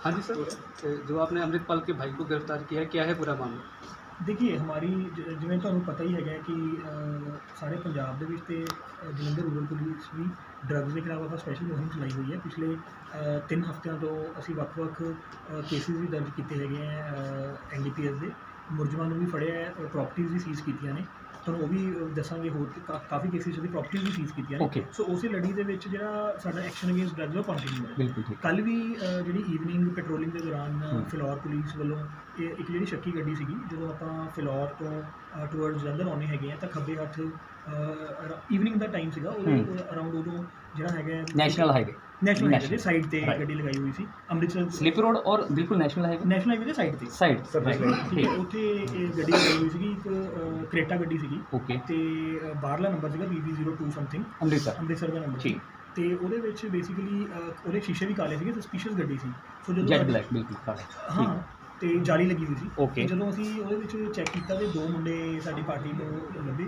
हाँ जी सर जो आपने अमृतपाल के भाई को गिरफ्तार किया है क्या है पूरा मामला ਦੇਖੀਏ ਹਮਾਰੀ ਜ- ਜਿਵੇਂ ਤੁਹਾਨੂੰ ਪਤਾ ਹੀ ਹੈਗਾ ਕਿ ਅ, ਸਾਰੇ ਪੰਜਾਬ ਦੇ ਵਿੱਚ ਤੇ ਅ, ਜਲੰਧਰ ਰੂਰਲ ਪੁਲਿਸ ਵੀ ਡਰੱਗਸ ਦੇ ਖਿਲਾਫ ਆਪਾਂ ਸਪੈਸ਼ਲ ਮੁਹਿੰਮ ਚਲਾਈ ਹੋਈ ਹੈ ਪਿਛਲੇ 3 ਹਫ਼ਤਿਆਂ ਤੋਂ ਅਸੀਂ ਵੱਖ-ਵੱਖ ਕੇਸਿਸ ਵੀ ਦਰਜ ਕੀਤੇ ਹੈਗੇ ਆ ਐਨਡੀਪੀਐਸ ਦੇ ਮੁਲਜ਼ਮਾਂ ਨੂੰ ਵੀ ਫੜਿਆ ਹੈ ਪ੍ਰਾਪਰਟੀਆਂ ਵੀ ਸੀਜ਼ ਕੀਤੀਆਂ ਨੇ ਤੁਹਾਨੂੰ ਉਹ ਵੀ ਦੱਸਾਂਗੇ ਹੋਰ ਕਿ ਕਾ- ਕਾਫੀ ਕੇਸਿਸ ਦੀ ਪ੍ਰਾਪਰਟੀਆਂ ਵੀ ਸੀਜ਼ ਕੀਤੀਆਂ ਨੇ Okay. ਸੋ ਉਸੇ ਲੜੀ ਦੇ ਵਿੱਚ ਜਿਹੜਾ ਸਾਡਾ ਐਕਸ਼ਨ ਅਗੇਂਸਟ ਡਰੱਗਸ ਉਹ ਕੰਟੀਨਿਊ ਹੈ ਬਿਲਕੁਲ ਠੀਕ ਕੱਲ ਵੀ ਅ, ਜਿਹੜੀ ਈਵਨਿੰਗ ਪੈਟਰੋਲਿੰਗ ਦੇ ਦੌਰਾਨ। ਫਿਲੌਰ ਪੁਲਿਸ ਵੱਲੋਂ ਇਹ ਇੱਕ ਜਿਹੜੀ ਸ਼ੱਕੀ ਗੱਡੀ ਸੀਗੀ ਜਦੋਂ ਆਪਾਂ ਫਿਲੌਰ ਤੋਂ ਟੁਵਰਡਸ ਜਲੰਧਰ ਆਉਣੇ ਹੈਗੇ ਆ ਤਾਂ ਖੱਬੇ ਹੱਥ ਈਵਨਿੰਗ ਦਾ ਟਾਈਮ ਸੀਗਾ ਉਹਦੇ। ਅਰਾਊਂਡ ਉਦੋਂ ਜਿਹੜਾ ਹੈਗਾ ਨੈਸ਼ਨਲ ਹਾਈਵੇ ਨੈਸ਼ਨਲ ਹਾਈਵੇ ਦੇ ਸਾਈਡ ਤੇ. ਗੱਡੀ ਲਗਾਈ ਹੋਈ ਸੀ ਅੰਮ੍ਰਿਤਸਰ ਸਲਿਪ ਰੋਡ ਔਰ ਬਿਲਕੁਲ ਨੈਸ਼ਨਲ ਹਾਈਵੇ ਨੈਸ਼ਨਲ ਹਾਈਵੇ ਦੇ ਸਾਈਡ ਤੇ। ਸਾਈਡ ਠੀਕ ਹੈ ਉੱਥੇ ਇਹ ਗੱਡੀ ਲਗਾਈ ਹੋਈ ਸੀਗੀ ਇੱਕ ਕ੍ਰੇਟਾ ਗੱਡੀ ਸੀਗੀ। ਓਕੇ ਤੇ ਬਾਹਰਲਾ ਨੰਬਰ ਸੀਗਾ BB02 ਸਮਥਿੰਗ ਅੰਮ੍ਰਿਤਸਰ। ਅੰਮ੍ਰਿਤਸਰ ਦਾ ਨੰਬਰ ਸੀ ਠੀਕ। ਤੇ ਉਹਦੇ ਵਿੱਚ ਬੇਸਿਕਲੀ ਉਹਦੇ ਸ਼ੀਸ਼ੇ ਵੀ ਕਾਲੇ ਸੀਗੇ ਸਸਪੀਸ਼ੀਅਸ ਗੱਡੀ ਸੀ। ਸੋ ਜਦੋਂ ਜੈਟ ਬਲੈਕ ਬਿਲਕੁਲ ਕਾਲਾ। ਹਾਂ ਤੇ ਜਾਲੀ ਲੱਗੀ ਹੋਈ ਸੀ। ਜਦੋਂ ਅਸੀਂ ਉਹਦੇ ਵਿੱਚ ਚੈੱਕ ਕੀਤਾ ਤੇ ਦੋ ਮੁੰਡੇ ਸਾਡੀ ਪਾਰਟੀ ਨੂੰ ਲੱਭੇ।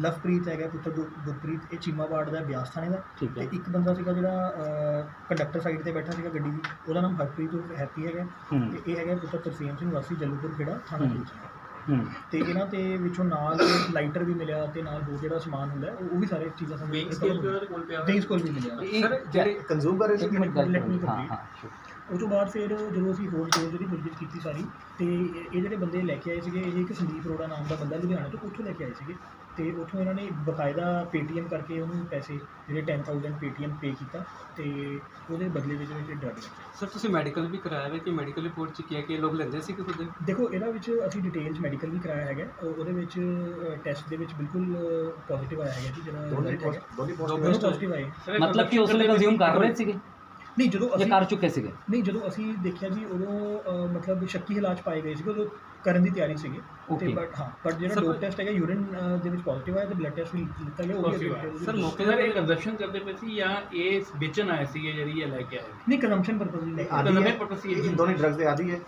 ਲਵਪ੍ਰੀਤ ਹੈਗਾ ਪੁੱਤਰ ਗੁਰ- ਗੁਰਪ੍ਰੀਤ ਇਹ ਚੀਮਾਬਾੜ ਦਾ ਬਿਆਸ ਥਾਣੇ ਦਾ ਠੀਕ ਤੇ ਇੱਕ ਬੰਦਾ ਸੀਗਾ ਜਿਹੜਾ ਕੰਡਕਟਰ ਸਾਈਡ ਤੇ ਬੈਠਾ ਸੀਗਾ ਗੱਡੀ ਦੀ ਉਹਦਾ ਨਾਮ ਹਰਪ੍ਰੀਤ ਉਰਫ ਹੈਪੀ ਹੈਗਾ ਹੂੰ ਤੇ ਇਹ ਹੈਗਾ ਪੁੱਤਰ ਤਰਸੇਮ ਸਿੰਘ ਵਾਸੀ ਜੱਲੂਪੁਰ ਖੇੜਾ ਥਾਣਾ ਹੂੰ। ਪੁਲਿਸ ਹੂੰ ਤੇ ਇਹਨਾਂ ਤੇ ਵਿੱਚੋਂ ਨਾਲ ਲਾਈਟਰ ਵੀ ਮਿਲਿਆ ਤੇ ਨਾਲ ਹੋਰ ਜਿਹੜਾ ਸਮਾਨ ਹੁੰਦਾ ਹੈ, ਉਹ ਉਹ ਵੀ ਸਾਰੇ ਚੀਜ਼ਾਂ ਸਾਨੂੰ ਸਕੇਲ ਵੀ ਉਹਦੇ ਕੋਲ ਪਿਆ ਵੀ ਮਿਲਿਆ ਸਰ ਜਿਹੜੇ ਕੰਜ਼ੂਮ ਕਰ ਇੱਕ ਮਿੰਟ ਗੱਲ Let me ਕਰੋ। ਹਾਂ. ਹਾਂ sure. ਉਹ ਤੋਂ ਬਾਅਦ ਫਿਰ ਜਦੋਂ ਅਸੀਂ ਹੋਰ ਡੋਰ ਜਿਹੜੀ ਪੁੱਛਗਿੱਛ ਕੀਤੀ ਸਾਰੀ ਤੇ ਇਹ ਜਿਹੜੇ ਬੰਦੇ ਲੈ ਕੇ ਆਏ ਸੀਗੇ ਇਹ ਇੱਕ ਸੰਦੀਪ ਅਰੋੜਾ ਨਾਮ ਦਾ ਬੰਦਾ ਲੁਧਿਆਣਾ ਤੋਂ ਉੱਥੋਂ ਲੈ ਕੇ ਆਏ ਸੀਗੇ। ਤੇ ਉੱਥੋਂ ਇਹਨਾਂ ਨੇ ਬਕਾਇਦਾ ਪੇਟੀਐਮ ਕਰਕੇ ਉਹਨੂੰ ਪੈਸੇ ਜਿਹੜੇ 10000 ਪੇਟੀਐਮ ਪੇ ਕੀਤਾ ਤੇ ਉਹਦੇ ਬਦਲੇ ਵਿੱਚ ਵਿੱਚ ਡਰਗ ਸਰ ਤੁਸੀਂ ਮੈਡੀਕਲ ਵੀ ਕਰਾਇਆ ਹੈ ਕਿ ਮੈਡੀਕਲ ਰਿਪੋਰਟ ਚ ਕੀ ਹੈ ਕਿ ਇਹ ਲੋਕ ਲੈਂਦੇ ਸੀ ਕਿ ਖੁਦ ਦੇਖੋ ਇਹਦਾ ਵਿੱਚ ਅਸੀਂ ਡਿਟੇਲਸ ਮੈਡੀਕਲ ਵੀ ਕਰਾਇਆ ਹੈਗਾ। ਉਹ- ਉਹਦੇ ਵਿੱਚ ਟੈਸਟ ਦੇ ਵਿੱਚ ਬਿਲਕੁਲ ਪੋਜ਼ਿਟਿਵ ਆਇਆ ਹੈਗਾ ਜੀ ਜਿਹੜਾ result ਹੈਗਾ। ਦੋਨੋਂ ਪੋਜ਼ਿਟਿਵ ਆਏ। ਮਤਲਬ ਕਿ ਉਸ ਵੇਲੇ ਕੰਜ਼ੂਮ ਕਰ ਰਹੇ ਸੀਗੇ? ਨਹੀਂ ਜਦੋਂ ਜਾਂ ਅਸੀਂ ਕਰ ਚੁੱਕੇ ਸੀਗੇ? ਨਹੀਂ ਜਦੋਂ ਅਸੀਂ ਦੇਖਿਆ ਜੀ ਉਦੋਂ ਅ, ਮਤਲਬ ਸ਼ੱਕੀ ਹਾਲਾਤ 'ਚ ਪਾਏ ਗਏ ਸੀਗੇ ਉਦੋਂ ਕਰਨ ਦੀ ਤਿਆਰੀ ਸੀਗੀ। ਤੇ Okay. ਬਟ ਹਾਂ ਬਟ ਜਿਹੜਾ Sir, ਡੋਪ ਟੈਸਟ ਹੈਗਾ ਯੂਰਿਨ ਦੇ ਵਿੱਚ ਪੋਜ਼ਿਟਿਵ ਆਇਆ ਤੇ ਬਲੱਡ ਟੈਸਟ ਵੀ ਲਿੱਤਾ ਗਿਆ ਉਹ ਵੀ ਅੱਗੇ ਸਰ ਮੌਕੇ ਤੇ ਇਹ ਕੰਜ਼ਪਸ਼ਨ ਕਰਦੇ ਪਏ ਸੀ ਜਾਂ ਇਹ ਵੇਚਣ ਆਏ ਸੀਗੇ ਜਿਹੜੀ ਇਹ ਲੈ ਕੇ ਆਏ? ਨਹੀਂ ਕੰਜ਼ੰਪਸ਼ਨ ਪਰਪਸ ਲਈ। ਕੇ ਆਦੀ ਨਵੇਂ ਪਰਪਸ ਸੀ ਇਹ ਦੋਨੇ ਡਰੱਗਸ ਦੇ ਆਦੀ ਹੈ।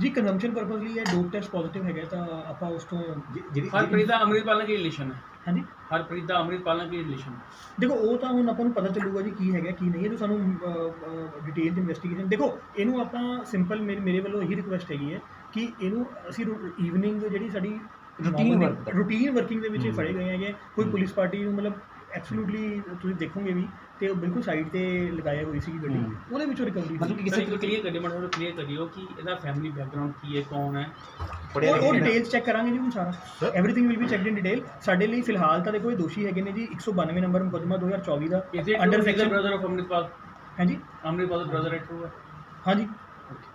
ਜੀ ਕੰਜ਼ੰਪਸ਼ਨ ਪਰਪਸ ਲਈ ਇਹ ਡੋਪ ਟੈਸਟ ਪੋਜ਼ਿਟਿਵ ਹੈਗਾ ਤਾਂ ਆਪਾਂ ਉਸ ਤੋਂ ਜਿਹੜੀ ਹਰਪ੍ਰੀਤ ਦਾ ਅੰਮ੍ਰਿਤਪਾਲ ਨਾਲ ਕੀ ਰਿਲੇਸ਼ਨ ਹੈ। ਹਾਂਜੀ ਹਰਪ੍ਰੀਤ ਦਾ ਅੰਮ੍ਰਿਤਪਾਲ ਨਾਲ ਕੀ ਰਿਲੇਸ਼ਨ ਦੇਖੋ ਉਹ ਤਾਂ ਹੁਣ ਆਪਾਂ ਨੂੰ ਪਤਾ ਚੱਲੂਗਾ ਜੀ ਕੀ ਹੈਗਾ ਕੀ ਨਹੀਂ ਇਹ ਤਾਂ ਸਾਨੂੰ ਡਿਟੇਲ ਇਨਵੈਸਟੀਗੇਸ਼ਨ ਦੇਖੋ ਇਹਨੂੰ ਆਪਾਂ ਸਿੰਪਲ ਮੇਰੇ ਮੇਰੇ ਵੱਲੋਂ ਇਹੀ ਰਿਕੁਐਸਟ ਹੈਗੀ ਹੈ ਕਿ ਇਹਨੂੰ ਅਸੀਂ ਈਵਨਿੰਗ ਜਿਹੜੀ ਸਾਡੀ ਦਾ। ਰੂਟੀਨ ਵਰਕਿੰਗ ਦੇ ਵਿੱਚ। ਫੜੇ ਗਏ ਹੈਗੇ ਕੋਈ ਪੁਲਿਸ ਪਾਰਟੀ ਨੂੰ ਮਤਲਬ ਐਬਸੋਲੂਟਲੀ ਤੁਸੀਂ ਦੇਖੋਗੇ ਵੀ ਤੇ ਉਹ ਬਿਲਕੁਲ ਸਾਈਡ ਤੇ ਲਗਾਇਆ ਹੋਈ ਸੀ ਗੱਡੀ। ਉਹਦੇ ਵਿੱਚੋਂ ਰਿਕਵਰੀ ਮਤਲਬ ਕਿ ਕਿਸੇ ਕਲੀਅਰ ਕਰਿਓ ਮੈਨੂੰ ਕਲੀਅਰ ਕਰਿਓ ਕਿ ਇਹਦਾ ਫੈਮਿਲੀ ਬੈਕਗ੍ਰਾਉਂਡ ਕੀ ਹੈ ਕੌਣ ਹੈ? ਉਹ ਡਿਟੇਲਸ ਚੈੱਕ ਕਰਾਂਗੇ ਜੀ ਹੁਣ ਸਾਰਾ। Everything will be checked in detail ਸਾਡੇ ਲਈ ਫਿਲਹਾਲ ਤਾਂ ਦੇਖੋ ਇਹ ਦੋਸ਼ੀ ਹੈਗੇ ਨੇ ਜੀ 192 ਨੰਬਰ ਮੁਕੱਦਮਾ 2024 ਦਾ under under section brother of Amritpal ਹਾਂਜੀ। ਅੰਮ੍ਰਿਤਪਾਲ ਦਾ ਬ੍ਰਦਰ ਹੈ ਟਰੂ ਹੈ। ਹਾਂਜੀ।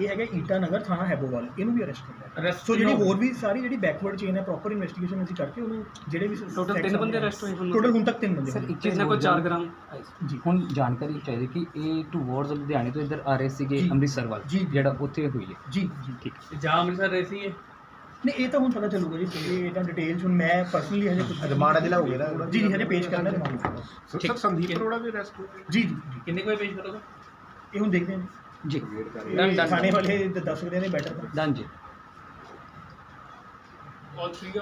ਇਹ ਹੈਗਾ ਈਟਾ ਨਗਰ ਥਾਣਾ ਹੈਬੋਵਾਲ ਇਹਨੂੰ ਵੀ ਅਰੈਸਟ ਕੀਤਾ। Arrest ਸੋ ਜਿਹੜੀ ਕਿਹਨੂੰ? ਹੋਰ ਵੀ ਸਾਰੀ ਜਿਹੜੀ ਬੈਕਵਰਡ ਚੇਨ ਹੈ ਪ੍ਰੋਪਰ ਇਨਵੈਸਟੀਗੇਸ਼ਨ ਅਸੀਂ ਕਰਕੇ ਉਹਨੂੰ ਜਿਹੜੇ ਵੀ ਟੋਟਲ ਤਿੰਨ ਬੰਦੇ ਅਰੈਸਟ ਹੋਏ ਹੁਣ ਟੋਟਲ ਹੁਣ ਤੱਕ ਤਿੰਨ ਬੰਦੇ ਸਰ ਹੋਏ। ਇੱਕ ਚੀਜ਼ ਜਿਨ੍ਹਾਂ ਕੋਲ ਹੋਰ 4 ਜਾਣ- ਗ੍ਰਾਮ ਜੀ। ਹੁਣ ਜਾਣਕਾਰੀ ਚਾਹੀਦੀ ਕਿ ਇਹ ਟੂਵਰਡਸ ਲੁਧਿਆਣੇ ਤੋਂ ਇੱਧਰ ਆ ਰਹੇ ਸੀਗੇ ਜੀ। ਅੰਮ੍ਰਿਤਸਰ ਵੱਲ ਜੀ। ਜਿਹੜਾ ਉੱਥੇ ਹੋਈ ਹੈ। ਜੀ ਜੀ। ਠੀਕ ਜਾਂ ਅੰਮ੍ਰਿਤਸਰ ਰਹੀ ਸੀ ਇਹ ਨਹੀਂ ਇਹ ਤਾਂ ਹੁਣ ਪਤਾ ਚੱਲੂਗਾ ਜੀ ਇਹ ਤਾਂ ਡਿਟੇਲਸ ਹੁਣ ਮੈਂ ਪਰਸਨਲੀ ਹਜੇ ਕੁਝ ਰਿਮਾਂਡ ਅਜੇ ਲਾਓਗੇ ਨਾ? ਜੀ ਜੀ ਹਜੇ ਪੇਸ਼ ਕਰਨਾ ਰਿਮਾਂਡ। ਸਰ ਸੰਦੀਪ ਅਰੋੜਾ ਵੀ ਅਰੈਸਟ ਹੋ ਗਿਆ ਜੀ ਜੀ। ਜੀ ਕਿੰਨੇ ਕੋਈ ਪੇਸ਼ ਕਰੋਗੇ? ਇਹ ਹੁਣ ਦੇਖਦੇ ਹਾਂ ਜੀ। Done, done. ਥਾਣੇ ਵਾਲੇ ਦ- ਦੱਸ ਸਕਦੇ ਨੇ ਬੈਟਰ ਡਨ ਜੀ। ਆਲ ਥ੍ਰੀ